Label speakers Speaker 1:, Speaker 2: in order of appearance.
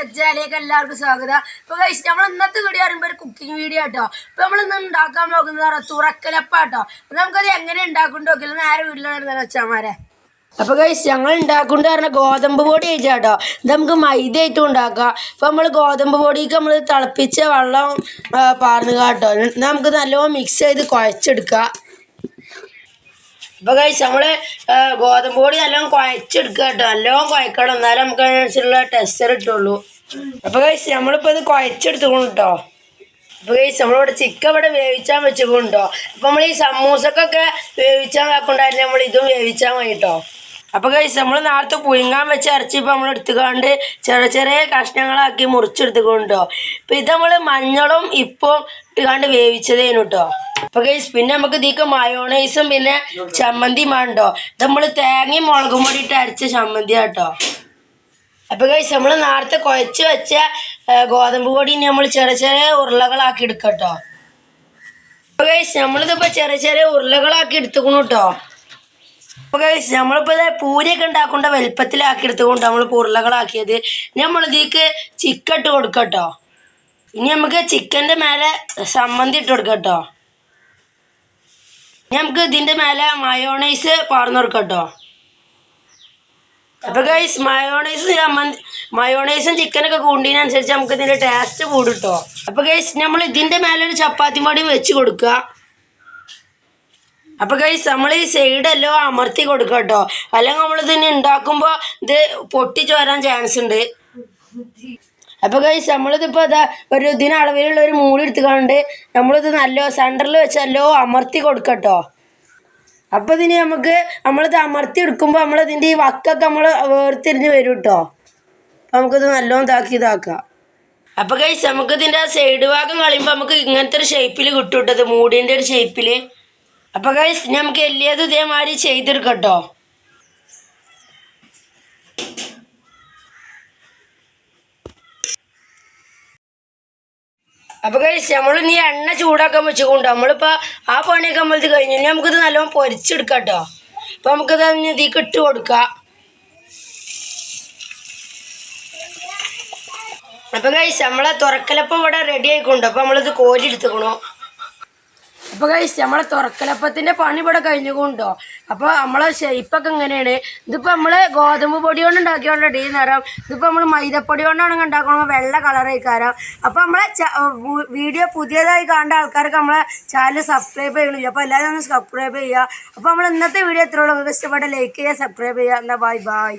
Speaker 1: ടെച്ചാലേക്ക് എല്ലാവർക്കും സ്വാഗതം. ഇപ്പൊ കഴിച്ച് നമ്മൾ ഇന്നത്തെ വീഡിയോ പറയുമ്പോൾ ഒരു കുക്കിംഗ് വീഡിയോ കേട്ടോ ഇപ്പൊ നമ്മൾ ഇന്ന് ഉണ്ടാക്കാൻ പോകുന്നത് തുറക്കലപ്പാട്ടോ. അപ്പൊ നമുക്കത് എങ്ങനെ ഉണ്ടാക്കുന്നുണ്ടോ നോക്കില്ല നേരെ വീട്ടിലാണ് വെച്ചാമാരെ അപ്പൊ കഴിച്ച് ഞങ്ങൾ ഉണ്ടാക്കൊണ്ട് പറഞ്ഞ ഗോതമ്പ് പൊടി കഴിച്ചാട്ടോ ഇത് നമുക്ക് മൈദ ആയിട്ടും ഉണ്ടാക്കാം. ഇപ്പൊ നമ്മൾ ഗോതമ്പ് പൊടിക്ക് നമ്മൾ തിളപ്പിച്ച വെള്ളം പാർന്ന് കേട്ടോ. നമുക്ക് നല്ലോണം മിക്സ് ചെയ്ത് കുഴച്ചെടുക്കാം. ഇപ്പൊ കഴിച്ച് നമ്മൾ ആ, ഗോതമ്പ് പൊടി നല്ലോണം കുഴച്ചെടുക്കുക കേട്ടോ നല്ലോണം കുഴക്കണം. എന്നാലും നമുക്ക് അതിനനുസരിച്ചുള്ള ടെസ്റ്റർ കിട്ടുള്ളൂ. അപ്പൊ കഴിച്ച് നമ്മളിപ്പോ ഇത് കുഴച്ചെടുത്തുകൊണ്ട് കേട്ടോ അപ്പൊ കഴിച്ച് നമ്മളിവിടെ ചിക്കൻ ഇവിടെ വേവിച്ചാൻ വെച്ചുകൊണ്ടോ അപ്പൊ നമ്മൾ ഈ സമൂസക്കൊക്കെ വേവിച്ചാൽ നോക്കണ്ടായിരുന്നു നമ്മൾ ഇതും വേവിച്ചാൽ മതി കേട്ടോ അപ്പൊ കഴിച്ച് നമ്മൾ നേരത്തെ പുഴുങ്ങാൻ വെച്ച് ഇറച്ചി നമ്മൾ എടുത്തുകൊണ്ട് ചെറിയ ചെറിയ കഷ്ണങ്ങളാക്കി മുറിച്ചെടുത്തുകൊണ്ടോ ഇപ്പൊ ഇത് നമ്മൾ മഞ്ഞളും ഇപ്പം ഇട്ടുകൊണ്ട് വേവിച്ചതേനു കേട്ടോ അപ്പൊ ഗൈസ് പിന്നെ നമുക്ക് ഇതിക്ക് മയോണൈസും പിന്നെ ചമ്മന്തി വേണ്ടോ ഇത് നമ്മൾ തേങ്ങയും മുളകും പൊടി ഇട്ട് അരച്ച ചമ്മന്തി കേട്ടോ അപ്പൊ ഗൈസ് നമ്മൾ നേരത്തെ കുഴച്ച് വെച്ച ഗോതമ്പ് പൊടി നമ്മൾ ചെറിയ ചെറിയ ഉരുളകളാക്കി എടുക്കട്ടോ. അപ്പൊ ഗൈസ് നമ്മളിതിപ്പോ ചെറിയ ചെറിയ ഉരുളകളാക്കി എടുത്തുക്കണു കേട്ടോ അപ്പൊ ഗൈസ് നമ്മളിപ്പോ പൂരിയൊക്കെ ഉണ്ടാക്കേണ്ട വലിപ്പത്തിലാക്കി എടുത്തുകൊണ്ട് നമ്മൾ ഉരുളകളാക്കിയത്. നമ്മൾ ഇതിക്ക് ചിക്കൻ ഇട്ട് കൊടുക്കട്ടോ. ഇനി നമുക്ക് ചിക്കന്റെ മേലെ സമ്മന്തി ഇട്ട് കൊടുക്കട്ടോ. നമുക്ക് ഇതിന്റെ മേലെ മയോണൈസ് പാർന്നു കൊടുക്കട്ടോ. അപ്പൊ ഗൈസ് മയോണൈസ് മയോണൈസും ചിക്കനൊക്കെ കൂടിയതിനനുസരിച്ച് നമുക്ക് ഇതിന്റെ ടേസ്റ്റ് കൂടും കേട്ടോ അപ്പൊ ഗൈസ് നമ്മൾ ഇതിന്റെ മേലെ ഒരു ചപ്പാത്തി മടി വെച്ച് കൊടുക്കുക. അപ്പൊ ഗൈസ് നമ്മൾ ഈ സൈഡല്ലോ അമർത്തി കൊടുക്കുക കേട്ടോ അല്ലെങ്കിൽ നമ്മൾ ഇതിനെ ഉണ്ടാക്കുമ്പോൾ ഇത് പൊട്ടിച്ചു വരാൻ ചാൻസ് ഉണ്ട്. അപ്പൊ ഗൈസ് ഇപ്പൊ അതാ ഒരു ഇതിന് അളവിലുള്ള ഒരു മൂടി എടുത്തുകൊണ്ട് നമ്മളിത് നല്ല സെന്ററിൽ വെച്ച് നല്ലോ അമർത്തി കൊടുക്കട്ടോ. അപ്പൊ ഇതിന് നമുക്ക് നമ്മളിത് അമർത്തി എടുക്കുമ്പോൾ നമ്മളതിന്റെ ഈ വക്കൊക്കെ നമ്മൾ വേർതിരിഞ്ഞ് വരും കേട്ടോ നമുക്കിത് നല്ലോണം ഇതാക്കി ഇതാക്കാം. അപ്പൊ ഗൈസ് നമുക്ക് ഇതിന്റെ സൈഡ് ഭാഗം കളയുമ്പോൾ നമുക്ക് ഇങ്ങനത്തെ ഒരു ഷേപ്പിൽ കിട്ടും കേട്ടോ ഇത് ഒരു ഷേപ്പിൽ അപ്പൊ ഗൈസ് നമുക്ക് എല്ലിയത് ഇതേമാതിരി ചെയ്തെടുക്കട്ടോ അപ്പൊ കഴിച്ച് നമ്മൾ നീ എണ്ണ ചൂടാക്കാൻ വെച്ചുകൊണ്ട് നമ്മളിപ്പോ ആ പണിയൊക്കെ നമ്മൾ കഴിഞ്ഞു നമുക്കിത് നല്ലോണം പൊരിച്ചെടുക്കാം കേട്ടോ അപ്പൊ നമുക്കിത് ഇനി ഇതിക്ക് ഇട്ട് കൊടുക്കാം. അപ്പൊ കഴിച്ച് നമ്മളെ തുറക്കലപ്പം ഇവിടെ റെഡി ആയിക്കൊണ്ട്. അപ്പൊ നമ്മളിത് കോരി എടുത്തുക്കണോ. അപ്പൊ കഴിച്ച് നമ്മളെ തുറക്കലപ്പത്തിന്റെ പണി ഇവിടെ കഴിഞ്ഞുകൊണ്ടോ? അപ്പൊ നമ്മളെ ഷെയ്പ്പൊക്കെ ഇങ്ങനെയാണ് ഇതിപ്പോ നമ്മൾ ഗോതമ്പ് പൊടി കൊണ്ട് ഉണ്ടാക്കിയോണ്ട് ഈ നേരം ഇതിപ്പോ നമ്മൾ മൈദപ്പൊടി കൊണ്ടാണ് ഉണ്ടാക്കണോ വെള്ള കളർ ആയിക്കാരം. അപ്പൊ നമ്മളെ വീഡിയോ പുതിയതായി കാണേണ്ട ആൾക്കാർക്ക് നമ്മളെ ചാനൽ സബ്സ്ക്രൈബ് ചെയ്യണില്ല. അപ്പൊ എല്ലാവരും ഒന്ന് സബ്സ്ക്രൈബ് ചെയ്യുക. അപ്പൊ നമ്മൾ ഇന്നത്തെ വീഡിയോ എത്രയുള്ള ഇഷ്ടപ്പെട്ട ലൈക്ക് ചെയ്യുക സബ്സ്ക്രൈബ് ചെയ്യുക. എന്നാ ബൈ ബൈ